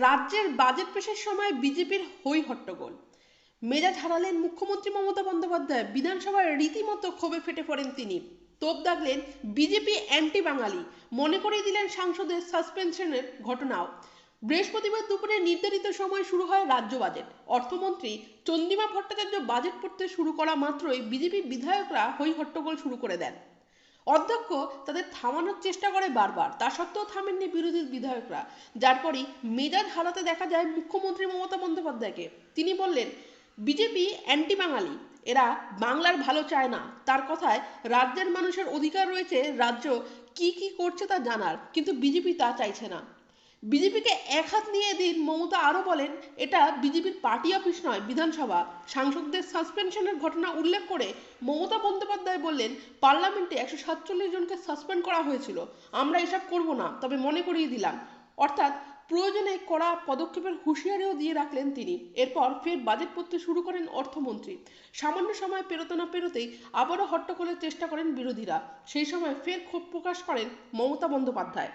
রাজ্যের বাজেট পেশের সময় বিজেপির হই হট্টগোল। মেজাজ হারালেন মুখ্যমন্ত্রী মমতা বন্দ্যোপাধ্যায়। বিধানসভায় রীতিমতো ক্ষোভে ফেটে পড়েন তিনি। তোপ দাগলেন বিজেপি অ্যান্টি বাঙালি। মনে করিয়ে দিলেন সাংসদের সাসপেনশনের ঘটনাও। বৃহস্পতিবার দুপুরে নির্ধারিত সময় শুরু হয় রাজ্য বাজেট অর্থমন্ত্রী চন্দ্রিমা ভট্টাচার্য বাজেট পড়তে শুরু করা মাত্রই বিজেপি বিধায়করা হই হট্টগোল শুরু করে দেন। অধ্যক্ষ তাদের থামানোর চেষ্টা করে বারবার। তা সত্ত্বেও থামেননি বিরোধী বিধায়করা। যার পরই মেজাজ হারাতে দেখা যায় মুখ্যমন্ত্রী মমতা বন্দ্যোপাধ্যায়কে। তিনি বললেন, বিজেপি অ্যান্টি বাঙালি এরা বাংলার ভালো চায় না। তার কথায় রাজ্যের মানুষের অধিকার রয়েছে। রাজ্য কি কি করছে তা জানার। কিন্তু বিজেপি তা চাইছে না। বিজেপিকে এক হাত নিয়ে দিন মমতা আরও বলেন, এটা বিজেপির পার্টি অফিস নয়, বিধানসভা। সাংসদদের সাসপেনশনের ঘটনা উল্লেখ করে মমতা বন্দ্যোপাধ্যায় বললেন, পার্লামেন্টে একশো সাতচল্লিশ জনকে সাসপেন্ড করা হয়েছিল। আমরা এসব করব না, তবে মনে করিয়ে দিলাম। অর্থাৎ প্রয়োজনে কড়া পদক্ষেপের হুঁশিয়ারিও দিয়ে রাখলেন তিনি। এরপর ফের বাজেট পড়তে শুরু করেন অর্থমন্ত্রী। সামান্য সময় পেরোতে না পেরোতেই আবারও হট্টগোলের চেষ্টা করেন বিরোধীরা। সেই সময় ফের ক্ষোভ প্রকাশ করেন মমতা বন্দ্যোপাধ্যায়।